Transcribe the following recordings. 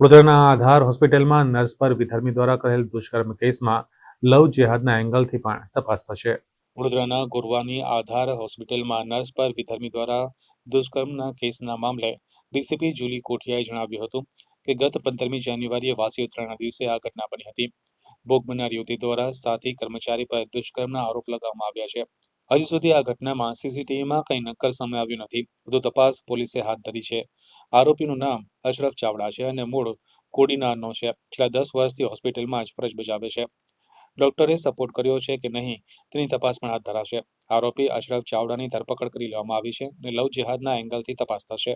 વડોદરાના આધાર હોસ્પિટલમાં નર્સ પર વિધર્મી દ્વારા કરેલ દુષ્કર્મ કેસમાં લવ જેહાદના એંગલથી પણ તપાસ થશે. વડોદરાના ગોરવાની આધાર હોસ્પિટલમાં નર્સ પર વિધર્મી દ્વારા દુષ્કર્મના કેસના મામલે ડીસીપી જુલી કોઠિયાએ જણાવ્યું હતું કે ગત પંદરમી જાન્યુઆરીએ વાસી ઉત્તરાયણના દિવસે આ ઘટના બની હતી. ભોગ બનનાર યુવતી દ્વારા સાથી કર્મચારી પર દુષ્કર્મના આરોપ લગાવવામાં આવ્યા છે. હજી સુધી આ ઘટનામાં સીસીટીવીમાં કંઈ નક્કર સામે આવ્યું નથી. વધુ તપાસ પોલીસે હાથ ધરી છે. આરોપીનું નામ અશરફ ચાવડા છે અને મૂળ કોડીનારનો છે. છેલ્લા દસ વર્ષથી હોસ્પિટલમાં જ ફરજ બજાવે છે. ડોક્ટરે સપોર્ટ કર્યો છે કે નહીં તેની તપાસ પણ હાથ ધરાશે. આરોપી અશરફ ચાવડાની ધરપકડ કરી લેવામાં આવી છે અને લવ જેહાદના એંગલથી તપાસ થશે.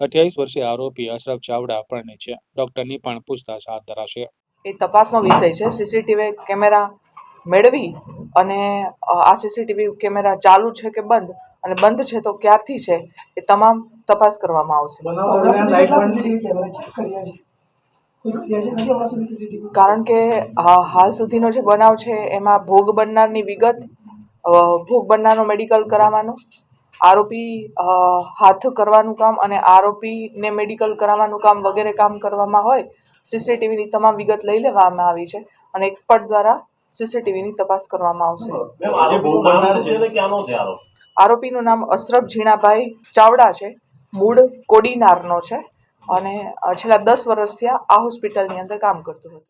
અઠ્યાવીસ વર્ષીય આરોપી અશરફ ચાવડા પરણિત છે. ડોક્ટરની પણ પૂછતાછ હાથ ધરાશે. એ તપાસનો વિષય છે. સીસીટીવી કેમેરા મેળવી અને આ સીસીટીવી કેમેરા ચાલુ છે કે બંધ? અને બંધ છે તો ક્યારથી છે? એ તમામ તપાસ કરવામાં આવશે. કારણ કે હાલ સુધીનો જે બનાવ છે, એમાં ભોગ બનનારની વિગત ભોગ બનનારનો મેડિકલ કરાવવાનો, આરોપી હાથ કરવાનું કામ અને આરોપીને મેડિકલ કરાવવાનું કામ વગેરે કામ કરવામાં હોય, સીસીટીવીની તમામ વિગત લઈ લેવામાં આવી છે. અને એક્સપર્ટ દ્વારા સીસીટીવીની તપાસ કરવામાં આવશે. આરોપીનું નામ અશરફ ઝીણાભાઈ ચાવડા છે. મૂળ કોડીનારનો છે અને છેલ્લા દસ વર્ષથી આ આ હોસ્પિટલની અંદર કામ કરતો હતો.